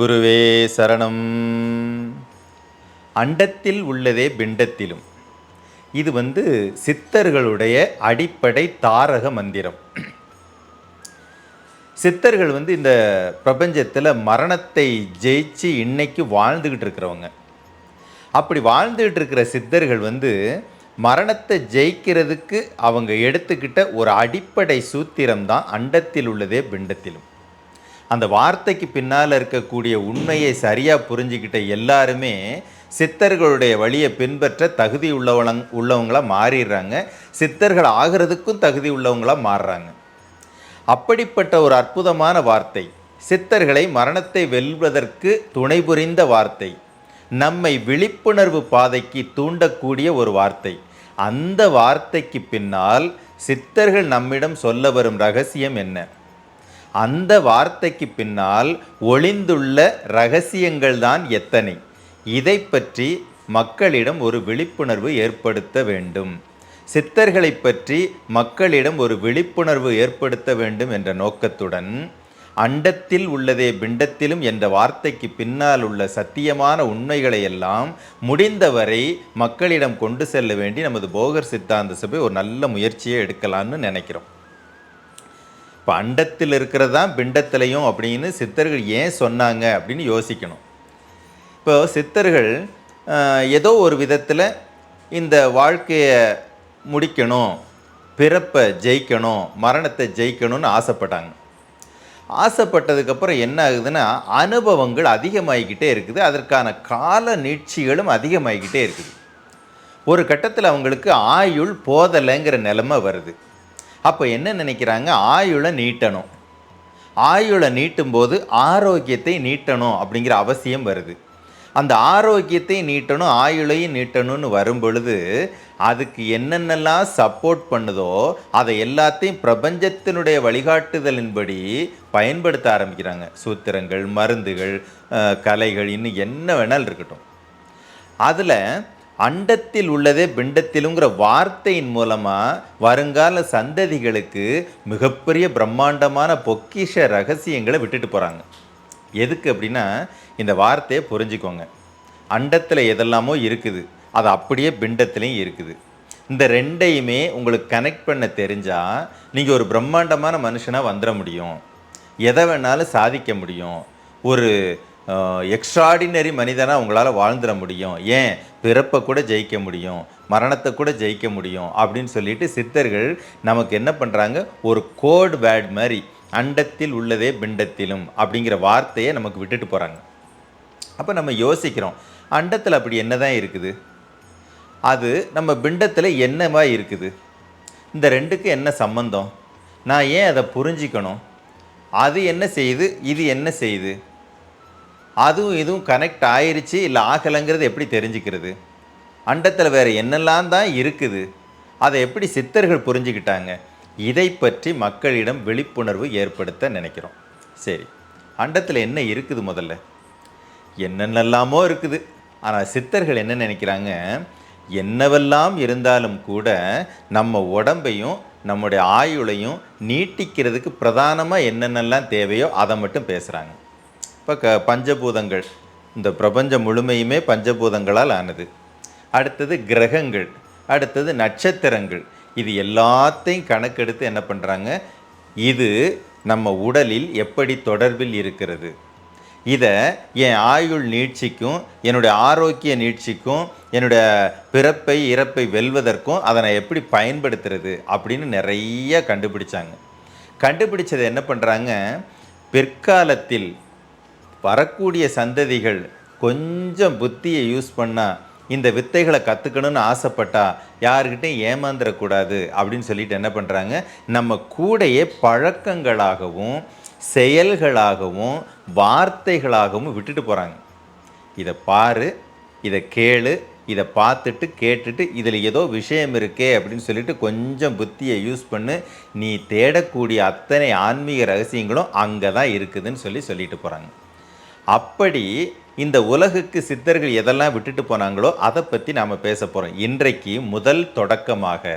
குருவே சரணம். அண்டத்தில் உள்ளதே பிண்டத்திலும். இது வந்து சித்தர்களுடைய அடிப்படை தாரக மந்திரம். சித்தர்கள் வந்து இந்த பிரபஞ்சத்தில் மரணத்தை ஜெயிச்சு இன்னைக்கு வாழ்ந்துக்கிட்டு இருக்கிறவங்க. அப்படி வாழ்ந்துக்கிட்டு இருக்கிற சித்தர்கள் வந்து மரணத்தை ஜெயிக்கிறதுக்கு அவங்க எடுத்துக்கிட்ட ஒரு அடிப்படை சூத்திரம் தான் அண்டத்தில் உள்ளதே பிண்டத்திலும். அந்த வார்த்தைக்கு பின்னால் இருக்கக்கூடிய உண்மையை சரியாக புரிஞ்சுக்கிட்ட எல்லாருமே சித்தர்களுடைய வழியை பின்பற்ற தகுதி உள்ளவளங் உள்ளவங்களாக மாறிடுறாங்க. சித்தர்கள் ஆகிறதுக்கும் தகுதி உள்ளவங்களாக மாறுறாங்க. அப்படிப்பட்ட ஒரு அற்புதமான வார்த்தை சித்தர்களை மரணத்தை வெல்வதற்கு துணை புரிந்த வார்த்தை நம்மை விழிப்புணர்வு பாதைக்கு தூண்டக்கூடிய ஒரு வார்த்தை. அந்த வார்த்தைக்கு பின்னால் சித்தர்கள் நம்மிடம் சொல்ல வரும் ரகசியம் என்ன? அந்த வார்த்தைக்கு பின்னால் ஒளிந்துள்ள ரகசியங்கள் தான் எத்தனை. இதை பற்றி மக்களிடம் ஒரு விழிப்புணர்வு ஏற்படுத்த வேண்டும். சித்தர்களை பற்றி மக்களிடம் ஒரு விழிப்புணர்வு ஏற்படுத்த வேண்டும் என்ற நோக்கத்துடன் அண்டத்தில் உள்ளதே பிண்டத்திலும் என்ற வார்த்தைக்கு பின்னால் உள்ள சத்தியமான உண்மைகளை எல்லாம் முடிந்தவரை மக்களிடம் கொண்டு செல்ல வேண்டி நமது போகர் சித்தாந்த சபை ஒரு நல்ல முயற்சியை எடுக்கலாம்னு நினைக்கிறோம். இப்போ அண்டத்தில் இருக்கிறது தான் பிண்டத்திலையும் அப்படின்னு சித்தர்கள் ஏன் சொன்னாங்க அப்படின்னு யோசிக்கணும். இப்போ சித்தர்கள் ஏதோ ஒரு விதத்தில் இந்த வாழ்க்கையை முடிக்கணும் பிறப்பை ஜெயிக்கணும் மரணத்தை ஜெயிக்கணும்னு ஆசைப்பட்டாங்க. ஆசைப்பட்டதுக்கப்புறம் என்ன ஆகுதுன்னா அனுபவங்கள் அதிகமாகிக்கிட்டே இருக்குது. அதற்கான கால நீட்சிகளும் அதிகமாகிக்கிட்டே இருக்குது. ஒரு கட்டத்தில் அவங்களுக்கு ஆயுள் போதலைங்கிற நிலமை வருது. அப்போ என்ன நினைக்கிறாங்க? ஆயுளை நீட்டணும். ஆயுளை நீட்டும்போது ஆரோக்கியத்தை நீட்டணும் அப்படிங்கிற அவசியம் வருது. அந்த ஆரோக்கியத்தை நீட்டணும் ஆயுளையும் நீட்டணும்னு வரும் பொழுது அதுக்கு என்னென்னலாம் சப்போர்ட் பண்ணுதோ அதை எல்லாத்தையும் பிரபஞ்சத்தினுடைய வழிகாட்டுதலின்படி பயன்படுத்த ஆரம்பிக்கிறாங்க. சூத்திரங்கள் மருந்துகள் கலைகள் இன்னும் என்ன வேணாலும் இருக்கட்டும். அதில் அண்டத்தில் உள்ளதே பிண்டத்திலுங்கிற வார்த்தையின் மூலமாக வருங்கால சந்ததிகளுக்கு மிகப்பெரிய பிரம்மாண்டமான பொக்கிஷ ரகசியங்களை விட்டுட்டு போகிறாங்க எதுக்கு அப்படின்னா இந்த வார்த்தையை புரிஞ்சுக்கோங்க. அண்டத்தில் எதெல்லாமோ இருக்குது. அது அப்படியே பிண்டத்துலேயும் இருக்குது. இந்த ரெண்டையுமே உங்களுக்கு கனெக்ட் பண்ண தெரிஞ்சால் நீங்கள் ஒரு பிரம்மாண்டமான மனுஷனாக வந்துட முடியும். எதை வேணாலும் சாதிக்க முடியும். ஒரு எக்ஸ்ட்ராடினரி மனிதனாக உங்களால் வாழ்ந்துட முடியும். ஏன்? பிறப்பை கூட ஜெயிக்க முடியும். மரணத்தை கூட ஜெயிக்க முடியும் அப்படின்னு சொல்லிட்டு சித்தர்கள் நமக்கு என்ன பண்ணுறாங்க ஒரு கோட் வேர்ட் மாதிரி அண்டத்தில் உள்ளதே பிண்டத்திலும் அப்படிங்கிற வார்த்தையை நமக்கு விட்டுட்டு போகிறாங்க அப்போ நம்ம யோசிக்கிறோம் அண்டத்தில் அப்படி என்னதான் இருக்குது? அது நம்ம பிண்டத்தில் என்னவா இருக்குது? இந்த ரெண்டுக்கு என்ன சம்பந்தம்? நான் ஏன் அதை புரிஞ்சிக்கணும்? அது என்ன செய்யுது இது என்ன செய்யுது அதுவும் இதுவும் கனெக்ட் ஆயிடுச்சு இல்லை ஆகலைங்கிறது எப்படி தெரிஞ்சுக்கிறது? அண்டத்தில் வேறு என்னெல்லாம் தான் இருக்குது? அதை எப்படி சித்தர்கள் புரிஞ்சுக்கிட்டாங்க? இதை பற்றி மக்களிடம் விழிப்புணர்வு ஏற்படுத்த நினைக்கிறோம். சரி அண்டத்தில் என்ன இருக்குது முதல்ல? என்னென்னலாமோ இருக்குது. ஆனால் சித்தர்கள் என்ன நினைக்கிறாங்க? என்னவெல்லாம் இருந்தாலும் கூட நம்ம உடம்பையும் நம்முடைய ஆயுளையும் நீட்டிக்கிறதுக்கு பிரதானமாக என்னென்னலாம் தேவையோ அதை மட்டும் பேசுகிறாங்க இப்போ க பஞ்சபூதங்கள். இந்த பிரபஞ்சம் முழுமையுமே பஞ்சபூதங்களால் ஆனது. அடுத்தது கிரகங்கள். அடுத்தது நட்சத்திரங்கள். இது எல்லாத்தையும் கணக்கெடுத்து என்ன பண்ணுறாங்க இது நம்ம உடலில் எப்படி தொடர்பில் இருக்கிறது? இதை என் ஆயுள் நீட்சிக்கும் என்னுடைய ஆரோக்கிய நீட்சிக்கும் என்னுடைய பிறப்பை இறப்பை வெல்வதற்கும் அதை நான் எப்படி பயன்படுத்துறது அப்படின்னு நிறைய கண்டுபிடிச்சாங்க. கண்டுபிடிச்சதை என்ன பண்ணுறாங்க பிற்காலத்தில் வரக்கூடிய சந்ததிகள் கொஞ்சம் புத்தியை யூஸ் பண்ணால் இந்த வித்தைகளை கற்றுக்கணும்னு ஆசைப்பட்டா யாருக்கிட்டையும் ஏமாந்துடக்கூடாது அப்படின்னு சொல்லிட்டு என்ன பண்ணுறாங்க நம்ம கூடையே பழக்கங்களாகவும் செயல்களாகவும் வார்த்தைகளாகவும் விட்டுட்டு போகிறாங்க இதை பாரு இதை கேளு இதை பார்த்துட்டு கேட்டுட்டு இதில் ஏதோ விஷயம் இருக்கே அப்படின்னு சொல்லிட்டு கொஞ்சம் புத்தியை யூஸ் பண்ணு. நீ தேடக்கூடிய அத்தனை ஆன்மீக ரகசியங்களும் அங்கே தான் இருக்குதுன்னு சொல்லி சொல்லிட்டு போகிறாங்க அப்படி இந்த உலகுக்கு சித்தர்கள் எதெல்லாம் விட்டுட்டு போனாங்களோ அதை பற்றி நாம் பேச போகிறோம் இன்றைக்கு முதல் தொடக்கமாக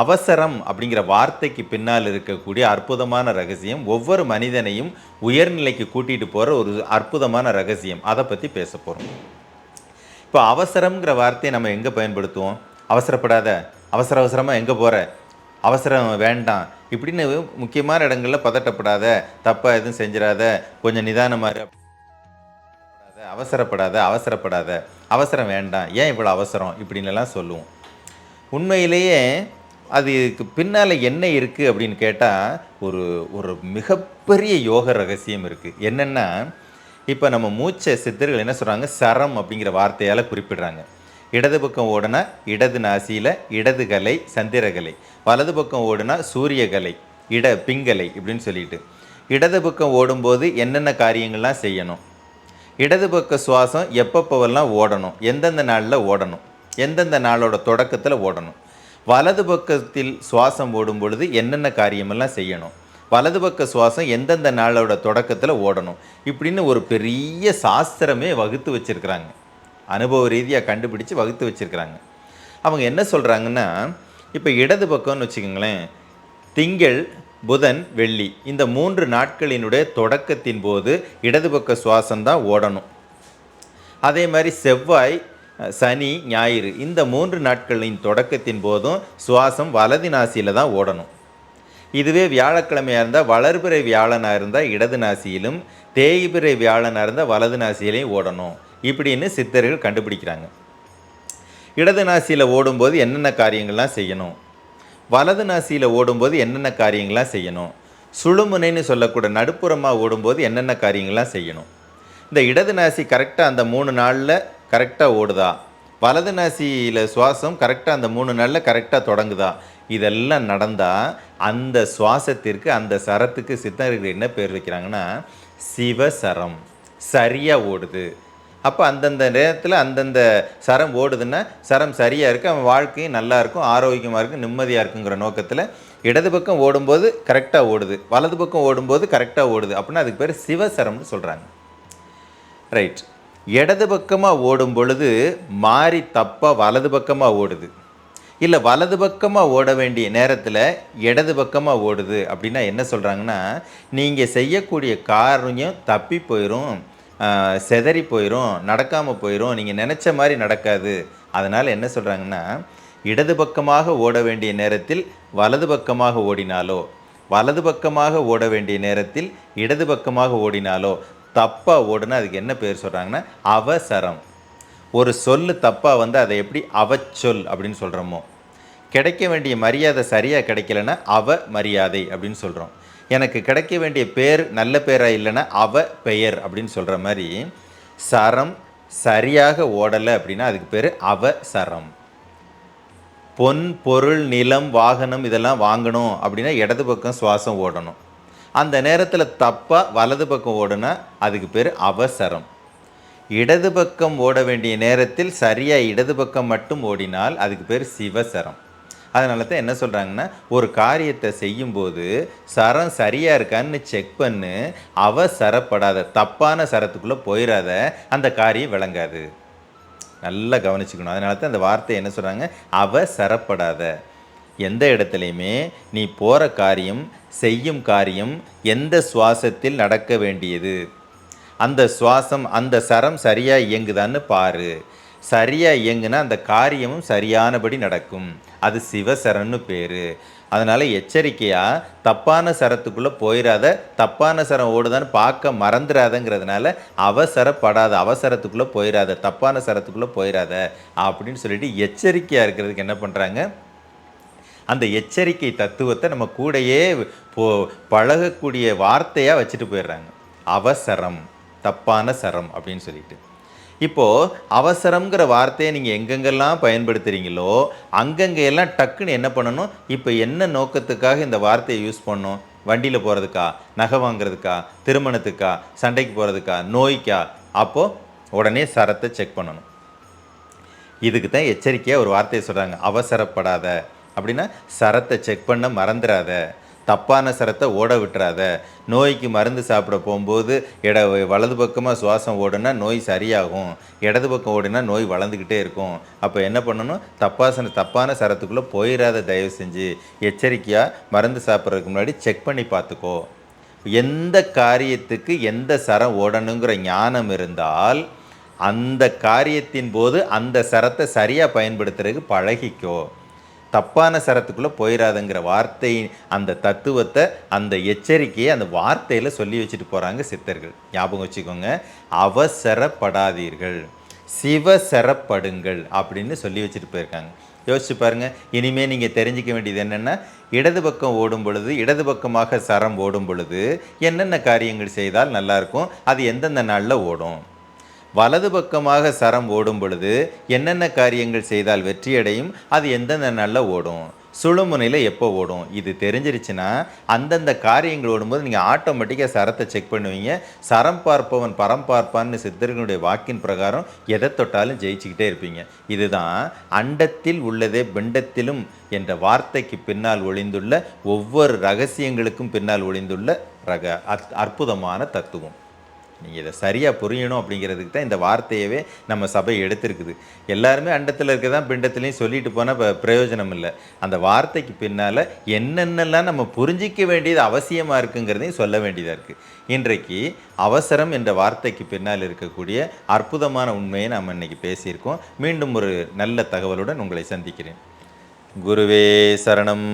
அவசரம் அப்படிங்கிற வார்த்தைக்கு பின்னால் இருக்கக்கூடிய அற்புதமான ரகசியம் ஒவ்வொரு மனிதனையும் உயர்நிலைக்கு கூட்டிகிட்டு போகிற ஒரு அற்புதமான ரகசியம். அதை பற்றி பேச போகிறோம் இப்போ அவசரம்ங்கிற வார்த்தையை நம்ம எங்கே பயன்படுத்துவோம்? அவசரப்படாத. அவசர அவசரமாக எங்கே போகிற அவசரம் வேண்டாம். இப்படின்னு முக்கியமான இடங்களில் பதட்டப்படாத தப்பாக எதுவும் செஞ்சிடாத கொஞ்சம் நிதானமாக அவசரப்படாத, அவசரப்படாத அவசரம் வேண்டாம் ஏன் இவ்வளோ அவசரம் இப்படின்லாம் சொல்லுவோம். உண்மையிலேயே அதுக்கு பின்னால் என்ன இருக்குது அப்படின்னு கேட்டால் ஒரு ஒரு மிகப்பெரிய யோக ரகசியம் இருக்குது என்னென்னா இப்போ நம்ம மூச்சை சித்தர்கள் என்ன சொல்கிறாங்க சரம் அப்படிங்கிற வார்த்தையால் குறிப்பிடுறாங்க. இடது பக்கம் ஓடுனா இடது நாசியில் இடது கலை சந்திரகலை வலது பக்கம் ஓடுனா சூரியகலை இட பிங்கலை இப்படின்னு சொல்லிட்டு. இடது பக்கம் ஓடும்போது என்னென்ன காரியங்கள்லாம் செய்யணும்? இடது பக்க சுவாசம் எப்பப்போவெல்லாம் ஓடணும்? எந்தெந்த நாளில் ஓடணும்? எந்தெந்த நாளோட தொடக்கத்தில் ஓடணும்? வலது பக்கத்தில் சுவாசம் ஓடும் பொழுது என்னென்ன காரியமெல்லாம் செய்யணும்? வலது பக்க சுவாசம் எந்தெந்த நாளோட தொடக்கத்தில் ஓடணும்? இப்படின்னு ஒரு பெரிய சாஸ்திரமே வகுத்து வச்சிருக்கிறாங்க. அனுபவ ரீதியாக கண்டுபிடிச்சு வகுத்து வச்சிருக்கிறாங்க. அவங்க என்ன சொல்கிறாங்கன்னா இப்போ இடது பக்கம்னு வச்சுக்கோங்களேன் திங்கள் புதன் வெள்ளி இந்த மூன்று நாட்களினுடைய தொடக்கத்தின் போது இடது பக்க சுவாசம் தான் ஓடணும். அதே மாதிரி செவ்வாய் சனி ஞாயிறு இந்த மூன்று நாட்களின் தொடக்கத்தின் போதும் சுவாசம் வலது நாசியில் தான் ஓடணும். இதுவே வியாழக்கிழமையாக இருந்தால் வளர்பிறை வியாழனாக இருந்தால் இடது நாசியிலும் தேய்பிறை வியாழனாக இருந்தால் வலது நாசியிலையும் ஓடணும். இப்படின்னு சித்தர்கள் கண்டுபிடிக்கிறாங்க. இடது நாசியில் ஓடும்போது என்னென்ன காரியங்கள்லாம் செய்யணும்? வலது நாசியில் ஓடும்போது என்னென்ன காரியங்கள்லாம் செய்யணும்? சுழுமுனைன்னு சொல்லக்கூட நடுப்புறமாக ஓடும்போது என்னென்ன காரியங்கள்லாம் செய்யணும்? இந்த இடது நாசி கரெக்டாக அந்த மூணு நாளில் கரெக்டாக ஓடுதா? வலது நாசியில் சுவாசம் கரெக்டாக அந்த மூணு நாளில் கரெக்டாக தொடங்குதா? இதெல்லாம் நடந்தால் அந்த சுவாசத்திற்கு அந்த சரத்துக்கு சித்தர்கள் என்ன பேர் வைக்கிறாங்கன்னா சிவசரம். சரியாக ஓடுது. அப்போ அந்தந்த நேரத்தில் அந்தந்த சரம் ஓடுதுன்னா சரம் சரியாக இருக்குது அவன் வாழ்க்கையும் நல்லா இருக்கும் ஆரோக்கியமாக இருக்கும் நிம்மதியாக இருக்குங்கிற நோக்கத்தில் இடது பக்கம் ஓடும்போது கரெக்டாக ஓடுது வலது பக்கம் ஓடும்போது கரெக்டாக ஓடுது அப்படின்னா அதுக்கு பேர் சிவசரம்னு சொல்கிறாங்க ரைட் இடது பக்கமாக ஓடும் பொழுது மாறி தப்பாக வலது பக்கமாக ஓடுது. இல்லை வலது பக்கமாக ஓட வேண்டிய நேரத்தில் இடது பக்கமாக ஓடுது அப்படின்னா என்ன சொல்கிறாங்கன்னா நீங்கள் செய்யக்கூடிய காரியம் தப்பி போயிடும் செதறி போயிடும் நடக்காமல் போயிடும் நீங்கள் நினச்ச மாதிரி நடக்காது. அதனால் என்ன சொல்கிறாங்கன்னா இடது பக்கமாக ஓட வேண்டிய நேரத்தில் வலது பக்கமாக ஓடினாலோ வலது பக்கமாக ஓட வேண்டிய நேரத்தில் இடது பக்கமாக ஓடினாலோ தப்பாக ஓடுனா அதுக்கு என்ன பேர் சொல்கிறாங்கன்னா அவசரம். ஒரு சொல் தப்பாக வந்து அதை எப்படி அவச்சொல் அப்படின்னு சொல்கிறோமோ கிடைக்க வேண்டிய மரியாதை சரியாக கிடைக்கலன்னா அவ மரியாதை அப்படின்னு சொல்கிறோம் எனக்கு கிடைக்க வேண்டிய பேர் நல்ல பேராக இல்லைன்னா அவ பெயர் அப்படின்னு சொல்கிற மாதிரி சரம் சரியாக ஓடலை அப்படின்னா அதுக்கு பேர் அவசரம் பொன் பொருள் நிலம் வாகனம் இதெல்லாம் வாங்கணும் அப்படின்னா இடது பக்கம் சுவாசம் ஓடணும். அந்த நேரத்தில் தப்பாக வலது பக்கம் ஓடுனா அதுக்கு பேர் அவசரம் இடது பக்கம் ஓட வேண்டிய நேரத்தில் சரியாக இடது பக்கம் மட்டும் ஓடினால் அதுக்கு பேர் சிவசரம் அதனால தான் என்ன சொல்கிறாங்கன்னா ஒரு காரியத்தை செய்யும்போது சரம் சரியாக இருக்கான்னு செக் பண்ணு அவசரப்படாத தப்பான சரத்துக்குள்ளே போயிடாத அந்த காரியம் விளங்காது. நல்லா கவனிச்சுக்கணும். அதனால தான் அந்த வார்த்தை என்ன சொல்கிறாங்க அவசரப்படாத எந்த இடத்துலையுமே நீ போகிற காரியம் செய்யும் காரியம் எந்த சுவாசத்தில் நடக்க வேண்டியது? அந்த சுவாசம் அந்த சரம் சரியாக இயங்குதான்னு பாரு. சரியாக இயங்குனா அந்த காரியமும் சரியானபடி நடக்கும். அது சிவசரன்னு பேர். அதனால் எச்சரிக்கையாக தப்பான சரத்துக்குள்ளே போயிடாத தப்பான சரம் ஓடுதான்னு பார்க்க மறந்துடாதங்கிறதுனால அவசரப்படாத அவசரத்துக்குள்ளே போயிடாத தப்பான சரத்துக்குள்ளே போயிடாத அப்படின்னு சொல்லிட்டு எச்சரிக்கையாக இருக்கிறதுக்கு என்ன பண்ணுறாங்க அந்த எச்சரிக்கை தத்துவத்தை நம்ம கூடயே போ பழகக்கூடிய வார்த்தையாக வச்சுட்டு போயிடுறாங்க. அவசரம் தப்பான சரம் அப்படின்னு சொல்லிட்டு. இப்போது அவசரம்ங்கிற வார்த்தையை நீங்கள் எங்கெங்கெல்லாம் பயன்படுத்துகிறீங்களோ அங்கங்கே எல்லாம் டக்குன்னு என்ன பண்ணணும்? இப்போ என்ன நோக்கத்துக்காக இந்த வார்த்தையை யூஸ் பண்ணணும்? வண்டியில் போகிறதுக்கா நகை வாங்குறதுக்கா? திருமணத்துக்கா? சண்டைக்கு போகிறதுக்கா நோய்க்கா? அப்போது உடனே சரத்தை செக் பண்ணணும். இதுக்கு தான் எச்சரிக்கையாக ஒரு வார்த்தையை சொல்கிறாங்க அவசரப்படாத. அப்படின்னா சரத்தை செக் பண்ண மறந்துடாத தப்பான சரத்தை ஓட விட்டுறாத. நோய்க்கு மருந்து சாப்பிட போகும்போது இட வலது பக்கமாக சுவாசம் ஓடுனா நோய் சரியாகும். இடது பக்கம் ஓடுனா நோய் வளர்ந்துக்கிட்டே இருக்கும். அப்போ என்ன பண்ணணும்? தப்பாசன தப்பான சரத்துக்குள்ளே போயிடாத தயவு செஞ்சு எச்சரிக்கையாக மருந்து சாப்பிட்றதுக்கு முன்னாடி செக் பண்ணி பார்த்துக்கோ. எந்த காரியத்துக்கு எந்த சரம் ஓடணுங்கிற ஞானம் இருந்தால் அந்த காரியத்தின் போது அந்த சரத்தை சரியாக பயன்படுத்துறதுக்கு பழகிக்கோ. தப்பான சரத்துக்குள்ளே போயிடாதுங்கிற வார்த்தை அந்த தத்துவத்தை அந்த எச்சரிக்கையை அந்த வார்த்தையில் சொல்லி வச்சுட்டு போகிறாங்க சித்தர்கள். ஞாபகம் வச்சுக்கோங்க. அவசரப்படாதீர்கள். சிவசரப்படுங்கள் அப்படின்னு சொல்லி வச்சுட்டு போயிருக்காங்க. யோசிச்சு பாருங்கள் இனிமேல் நீங்கள் தெரிஞ்சிக்க வேண்டியது என்னென்னா இடது பக்கம் ஓடும் பொழுது இடது பக்கமாக சரம் ஓடும் பொழுது என்னென்ன காரியங்கள் செய்தால் நல்லாயிருக்கும் அது எந்தெந்த நாளில் ஓடும்? வலது பக்கமாக சரம் ஓடும் பொழுது என்னென்ன காரியங்கள் செய்தால் வெற்றியடையும்? அது எந்தெந்த நாளில் ஓடும்? சுழுமுனையில் எப்போ ஓடும்? இது தெரிஞ்சிருச்சுன்னா அந்தந்த காரியங்கள் ஓடும்போது நீங்கள் ஆட்டோமேட்டிக்காக சரத்தை செக் பண்ணுவீங்க. சரம் பார்ப்பவன் பரம் பார்ப்பான்னு சித்தர்களுடைய வாக்கின் பிரகாரம் எதை தொட்டாலும் ஜெயிச்சுக்கிட்டே இருப்பீங்க. இதுதான் அண்டத்தில் உள்ளதே பிண்டத்திலும் என்ற வார்த்தைக்கு பின்னால் ஒளிந்துள்ள ஒவ்வொரு ரகசியங்களுக்கும் பின்னால் ஒளிந்துள்ள ரக அற்- அற்புதமான தத்துவம். நீங்கள் இதை சரியாக புரியணும் அப்படிங்கிறதுக்கு தான் இந்த வார்த்தையவே நம்ம சபை எடுத்திருக்குது. எல்லாருமே அண்டத்தில் இருக்க தான் பிண்டத்துலேயும் சொல்லிட்டு போனால் இப்போ பிரயோஜனம் இல்லை. அந்த வார்த்தைக்கு பின்னால் என்னென்னலாம் நம்ம புரிஞ்சிக்க வேண்டியது அவசியமாக இருக்குங்கிறதையும் சொல்ல வேண்டியதாக இருக்குது இன்றைக்கு அவசரம் என்ற வார்த்தைக்கு பின்னால் இருக்கக்கூடிய அற்புதமான உண்மையை நாம் இன்றைக்கி பேசியிருக்கோம். மீண்டும் ஒரு நல்ல தகவலுடன் உங்களை சந்திக்கிறேன். குருவே சரணம்.